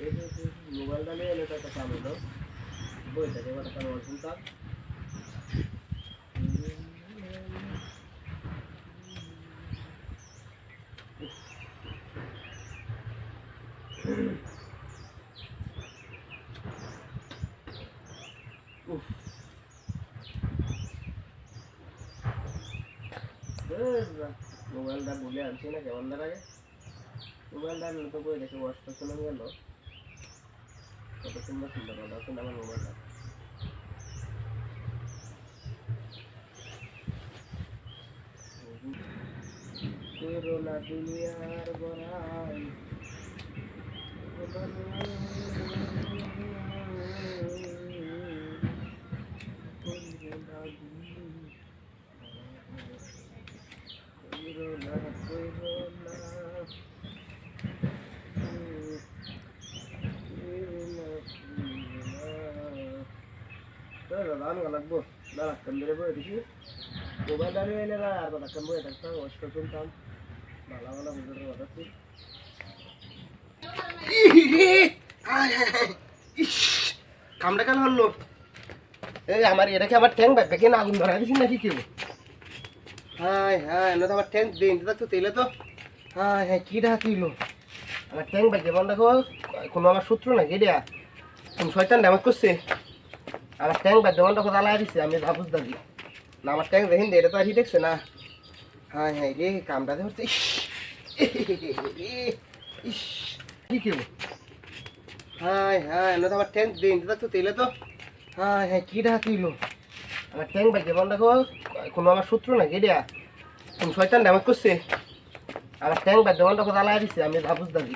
রে মোবাইলটা নিয়ে এলে তো একটা কাম হলো বইটাকে এবার একটা কাম শুনতাম উফ মোবাইলটা ভুলে আনছি না কেমন লাগে মোবাইলটা আনলে তো বই দেখে ওয়াশ শুনে গেল কত সুন্দর সুন্দর কিন্তু আমার মোবাইলটা তেরো কথা বই থাকতাম অষ্ট শুনতাম ভালো ভালো হুজুরের কথা ছিল কামটা কেন হলো এই আমার এটা কি আমার ট্যাং ব্যাগ কেন আগুন ধরা দিছি নাকি কেউ হাই হাই না তো আমার ট্যাঙ্ক দিন তো তেলে তো হাই হাই কি ডাকা তুইলো আমার ট্যাঙ্ক ব্যাগ যেমন দেখো কোনো আমার সূত্র নাকি এটা শয়তান ড্যামেজ করছে আমার ট্যাঙ্ক ব্যাগ যেমন দেখো জ্বালাই দিচ্ছে আমি ভাবুস দাদি না, আমার ট্যাঙ্ক দেখেন এটা তো আর দেখছে না। হাই হাই রে, কামটা ধরছে ইস কি কেউ হাই হাই না তো আমার ট্যাঙ্ক দিন তো তেলে তো। হাই হাই কি ডাকা তুইলো? আমার ট্যাঙ্ক ব্যাগ যেমন দেখো কোনো আমার সূত্র নাকি এটা কোন শয়তান ড্যামেজ করছে। আমার ট্যাঙ্ক ব্যাগ যেমন দেখো জ্বালাই দিচ্ছে আমি ভাবুস দাদি